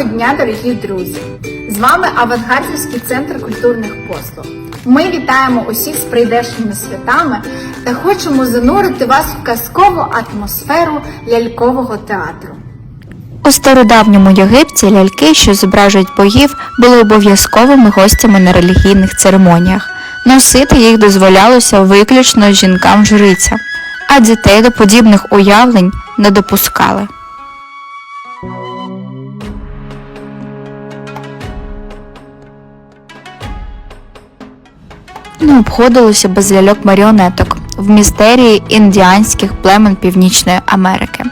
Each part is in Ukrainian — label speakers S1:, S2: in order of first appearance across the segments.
S1: Доброго дня, дорогі друзі! З вами Авангардівський центр культурних послуг. Ми вітаємо усіх з прийдешніми святами та хочемо занурити вас в казкову атмосферу лялькового театру.
S2: У стародавньому Єгипті ляльки, що зображують богів, були обов'язковими гостями на релігійних церемоніях. Носити їх дозволялося виключно жінкам-жрицям, а дітей до подібних уявлень не допускали. Не обходилося без ляльок-маріонеток в містерії індіанських племен Північної Америки.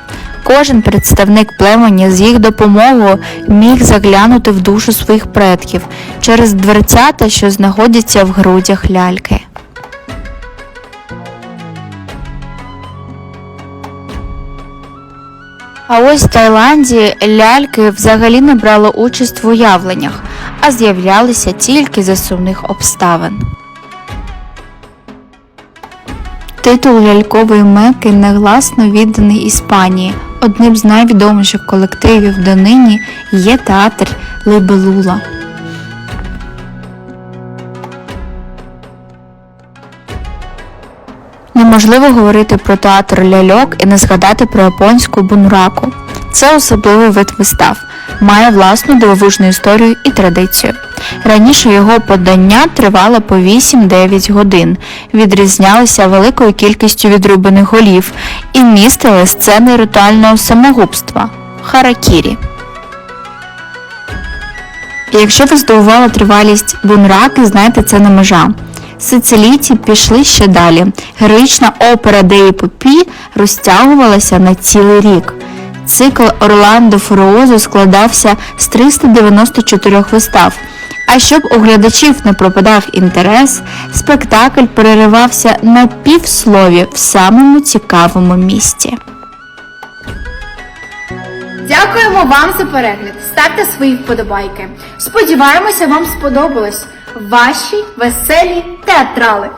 S2: Кожен представник племені з їх допомогою міг заглянути в душу своїх предків через дверцята, що знаходяться в грудях ляльки. А ось в Таїланді ляльки взагалі не брали участь в уявленнях, а з'являлися тільки за сумних обставин. Титул лялькової меки негласно відданий Іспанії. Одним з найвідоміших колективів донині є театр Либелула. Неможливо говорити про театр ляльок і не згадати про японську бунраку. Це особливий вид вистав, має власну дивовижну історію і традицію. Раніше його подання тривало по 8-9 годин, відрізнялися великою кількістю відрубаних голів і містили сцени ритуального самогубства харакірі. Якщо вас здивувала тривалість бунраки, знайте, це не межа. Сицилійці пішли ще далі. Героїчна опера Деї Попі розтягувалася на цілий рік. Цикл Орландо Фуруозу складався з 394 вистав. А щоб у глядачів не пропадав інтерес, спектакль переривався на півслові в самому цікавому місці.
S1: Дякуємо вам за перегляд. Ставте свої вподобайки. Сподіваємося, вам сподобалось. Ваші веселі театрали.